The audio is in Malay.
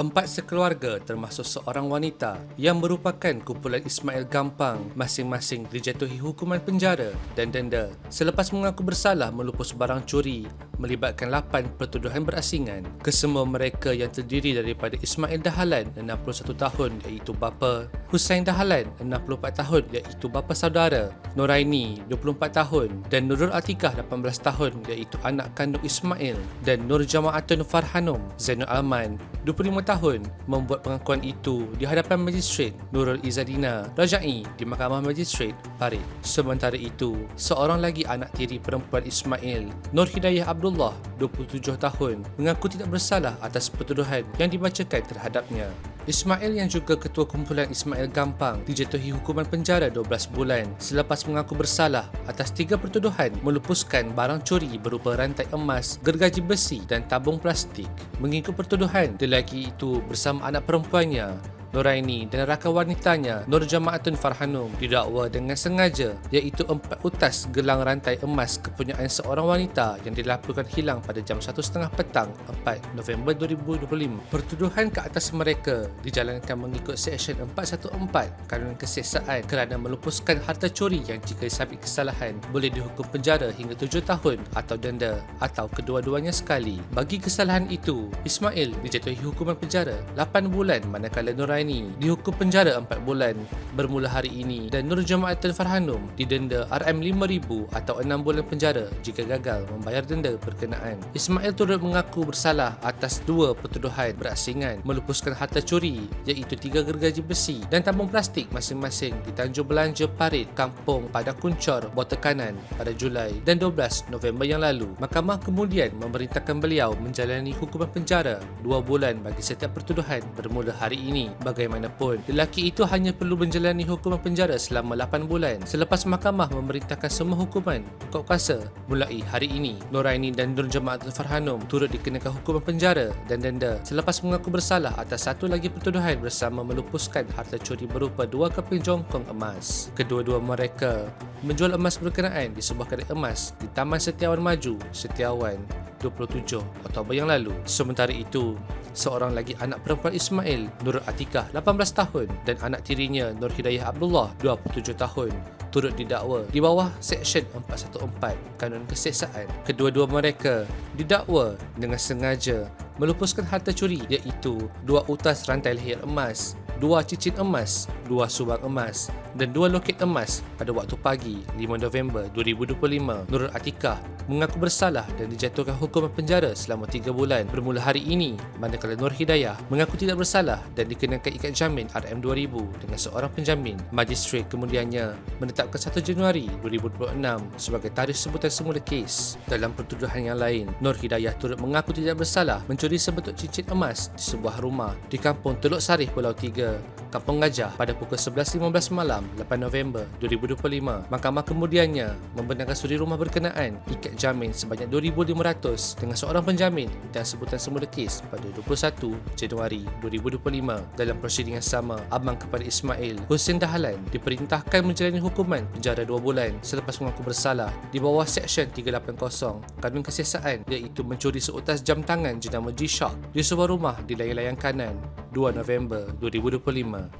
Empat sekeluarga termasuk seorang wanita yang merupakan kumpulan Ismail Gampang masing-masing dijatuhi hukuman penjara dan denda selepas mengaku bersalah melupus barang curi melibatkan 8 pertuduhan berasingan. Kesemua mereka yang terdiri daripada Ismail Dahalan 61 tahun iaitu bapa, Hussein Dahalan 64 tahun iaitu bapa saudara, Noraini 24 tahun dan Nurul Atikah 18 tahun iaitu anak kandung Ismail dan Nur Jamaatun Farhanum Zainul Alman 25 tahun membuat pengakuan itu di hadapan Magistrat Nurul Izzadina Rajai di Mahkamah Magistrat Parit. Sementara itu, seorang lagi anak tiri perempuan Ismail, Nur Hidayah Abdullah, 27 tahun, mengaku tidak bersalah atas pertuduhan yang dibacakan terhadapnya. Ismail yang juga ketua kumpulan Ismail Gampang dijatuhi hukuman penjara 12 bulan selepas mengaku bersalah atas tiga pertuduhan melupuskan barang curi berupa rantai emas, gergaji besi dan tabung plastik. Mengikut pertuduhan, lelaki itu bersama anak perempuannya Noraini dan rakan wanitanya Nur Jamaatun Farhanum didakwa dengan sengaja iaitu empat utas gelang rantai emas kepunyaan seorang wanita yang dilaporkan hilang pada jam 1.30 petang 4 November 2025. Pertuduhan ke atas mereka dijalankan mengikut Seksyen 414 Kanun Kesiasaan kerana melupuskan harta curi yang jika disabit kesalahan boleh dihukum penjara hingga 7 tahun atau denda atau kedua-duanya sekali. Bagi kesalahan itu, Ismail dijatuhi hukuman penjara 8 bulan manakala Noraini Raini dihukum penjara 4 bulan bermula hari ini dan Nur Jamaatul Farhanum didenda RM5000 atau 6 bulan penjara jika gagal membayar denda berkenaan. Ismail turut mengaku bersalah atas dua pertuduhan berasingan melupuskan harta curi iaitu tiga gergaji besi dan tabung plastik masing-masing di Tanjung Belanja Parit, Kampung Pada Kuncor, Bota Kanan pada Julai dan 12 November yang lalu. Mahkamah kemudian memerintahkan beliau menjalani hukuman penjara 2 bulan bagi setiap pertuduhan bermula hari ini bagaimanapun, lelaki itu hanya perlu menjalani hukuman penjara selama 8 bulan selepas mahkamah memerintahkan semua hukuman pokok kuasa mulai hari ini. Noraini dan Nur Jemaat Farhanum turut dikenakan hukuman penjara dan denda selepas mengaku bersalah atas satu lagi pertuduhan bersama melupuskan harta curi berupa dua keping jongkong emas. Kedua-dua mereka menjual emas berkenaan di sebuah kedai emas di Taman Setiawan Maju, Setiawan 27 Oktober yang lalu. Sementara itu, seorang lagi anak perempuan Ismail, Nur Atikah, 18 tahun dan anak tirinya Nur Hidayah Abdullah, 27 tahun turut didakwa di bawah Seksyen 414 Kanun Kesiasaan. Kedua-dua mereka didakwa dengan sengaja melupuskan harta curi iaitu dua utas rantai leher emas, dua cincin emas, dua subang emas dan dua loket emas pada waktu pagi 5 November 2025. Nurul Atikah mengaku bersalah dan dijatuhkan hukuman penjara selama 3 bulan bermula hari ini manakala Nur Hidayah mengaku tidak bersalah dan dikenakan ikat jamin RM2000 dengan seorang penjamin. Magistrat kemudiannya menetapkan 1 Januari 2026 sebagai tarikh sebutan semula kes. Dalam pertuduhan yang lain, Nur Hidayah turut mengaku tidak bersalah mencuri sebetul cincin emas di sebuah rumah di kampung Teluk Sarih Pulau 3, Kampung Gajah pada pukul 11.15 malam 8 November 2025. Mahkamah kemudiannya membenarkan suri rumah berkenaan ikat jamin sebanyak 2,500 dengan seorang penjamin dan sebutan semula kes pada 21 Januari 2025. Dalam persidangan sama, abang kepada Ismail, Hussein Dahalan diperintahkan menjalani hukuman penjara 2 bulan selepas mengaku bersalah di bawah Seksyen 380 Kanun Kesiasaan iaitu mencuri seutas jam tangan jenama G-Shock di sebuah rumah di layang-layang kanan 2 November 2025.